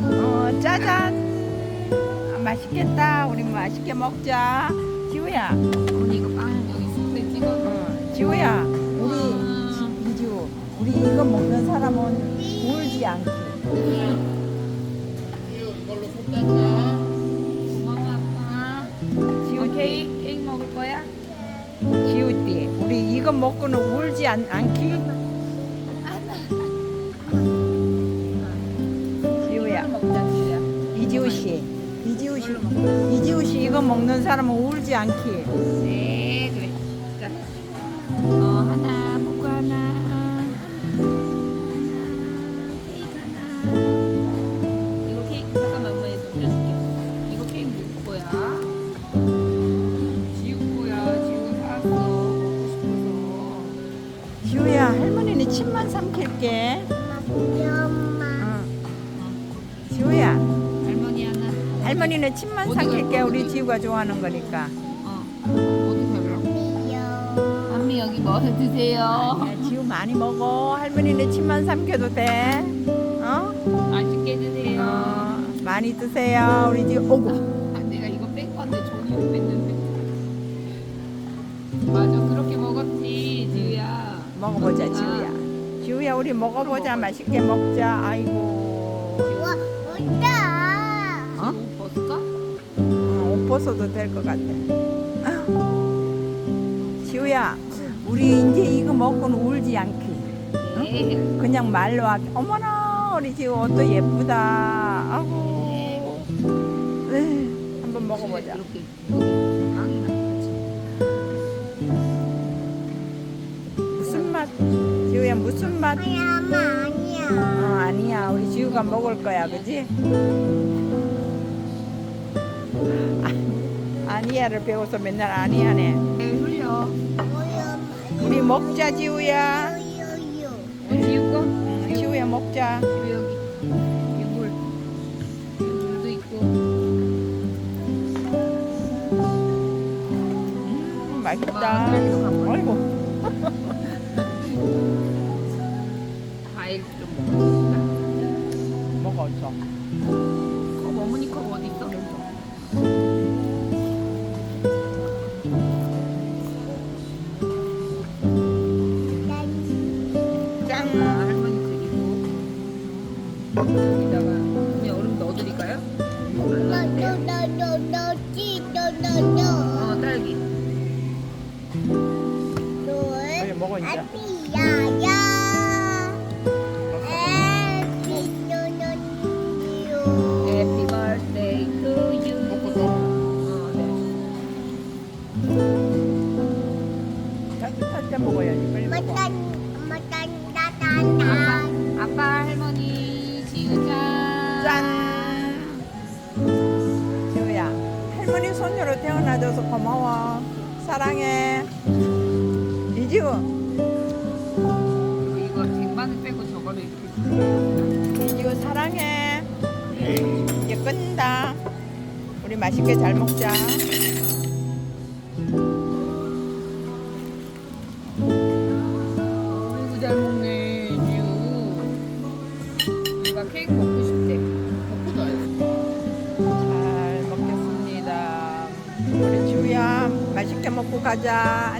어, 짜잔. 아, 맛있겠다. 우리 맛있게 먹자. 지우야, 언니 이거 빵 여기 스프레 찍어. 어, 지우야, 우리 지- 이주, 우리 이거 먹는 사람은 울지 않기. 이거 먹고는 울지 않, 않기. 지우야. 이지우 씨, 이지우 씨, 이지우 씨 이거 먹는 사람은 울지 않기. 네 그래. 자. 어 지우야, 할머니는 침만 삼킬게. 응. 지우야. 할머니 하나. 할머니는 침만 삼킬게 우리? 지우가 좋아하는 거니까 어. 어디 별로? 여기 뭐 드세요? 야, 지우 많이 먹어 할머니는 침만 삼켜도 돼 어? 맛있게 드세요. 어 많이 드세요 우리 지우 오구 먹어보자 지우야. 지우야 우리 먹어보자. 맛있게 먹자. 아이고. 어? 지우 벗을까? 어, 옷 벗어도 될 것 같아. 지우야 우리 이제 이거 먹고는 울지 않기. 네. 그냥 말로 하기. 어머나 우리 지우 옷도 예쁘다. 아고. 에이, 한번 먹어보자. 이렇게 무슨 맛? 어 아니야 우리 지우가 먹을 거야 그지? 아, 아니야를 배워서 맨날 아니야네 네, 흘려. 우리 먹자 지우야 어, 지우 거? 응, 지우야 먹자 지우 여기. 이물. 물도 있고. 음, 와, 맛있다 갖고 아이고 과일 좀 먹어. 먹어 줘 컵, 어머니 컵 어디 있어? 짠 아, 할머니 드리고. 여기다가 언니 얼음 넣어드릴까요? 어, 딸기. 빨리 먹어 이제 Happy 따뜻할 때 먹어야지. 빨리 먹어. 아빠, 아빠, 할머니, 지우자. 짠. 지우야 할머니 손녀로 태어나줘서 고마워. 사랑해. 이지우. 그리고 이거 쟁반을 빼고 저거를 이렇게. 이지우 사랑해. 이제 끝다. 우리 맛있게 잘 먹자 케이크 먹고 싶대. 먹고 놔야지. 잘 먹겠습니다 우리 지우야 맛있게 먹고 가자